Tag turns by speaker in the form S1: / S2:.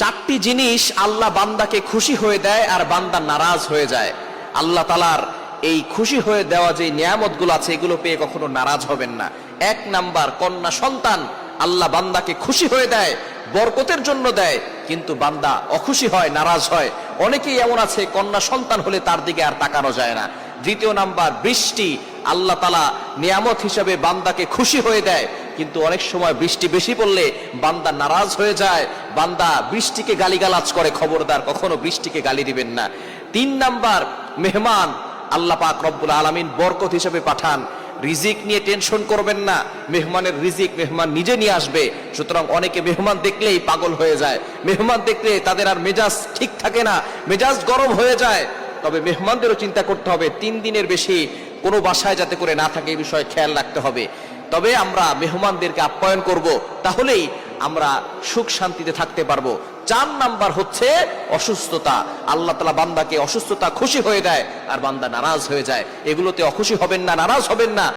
S1: চারটি জিনিস আল্লাহ বান্দাকে খুশি হয়ে দেয় আর বান্দা নারাজ হয়ে যায়। আল্লাহ তালার এই খুশি হয়ে দেওয়া যে নিয়ামতগুলো আছে, এগুলো পেয়ে কখনো নারাজ হবেন না। এক নাম্বার, কন্যা সন্তান আল্লাহ বান্দাকে খুশি হয়ে দেয়, বরকতের জন্য দেয়, কিন্তু বান্দা অখুশি হয়, নারাজ হয়। অনেকেই এমন আছে, কন্যা সন্তান হলে তার দিকে আর তাকানো যায় না। দ্বিতীয় নাম্বার, বৃষ্টি আল্লাহ তালা নিয়ামত হিসাবে বান্দাকে খুশি হয়ে দেয়। কিন্তু অনেক সময় বৃষ্টি বেশি পড়লে বান্দা নারাজ হয়ে যায়, বান্দা বৃষ্টিকে গালিগালাজ করে খবরদার, কখনো বৃষ্টিকে গালি দিবেন না। তিন নাম্বার, মেহমান, আল্লাহ পাক রব্বুল আলমিন বরকত হিসেবে পাঠান। রিজিক নিয়ে টেনশন করবেন না, মেহমানের রিজিক মেহমান নিজে নিয়ে আসবে। সুতরাং অনেকে মেহমান দেখলেই পাগল হয়ে যায়। মেহমান দেখলে তাদের আর মেজাজ ঠিক থাকে না, মেজাজ গরম হয়ে যায়। তবে মেহমানদেরও চিন্তা করতে হবে, তিন দিনের বেশি কোনো বাসায় যাতে করে না থাকে এই বিষয়ে খেয়াল রাখতে হবে। তবে আমরা মেহমানদেরকে আপ্যায়ন করব, তাহলেই আমরা সুখ শান্তিতে থাকতে পারব। চার নাম্বার হচ্ছে অসুস্থতা। আল্লাহ তালা বান্দাকে অসুস্থতা খুশি হয়ে দেয় আর বান্দা নারাজ হয়ে যায়। এগুলোতে অখুশি হবেন না, নারাজ হবেন না।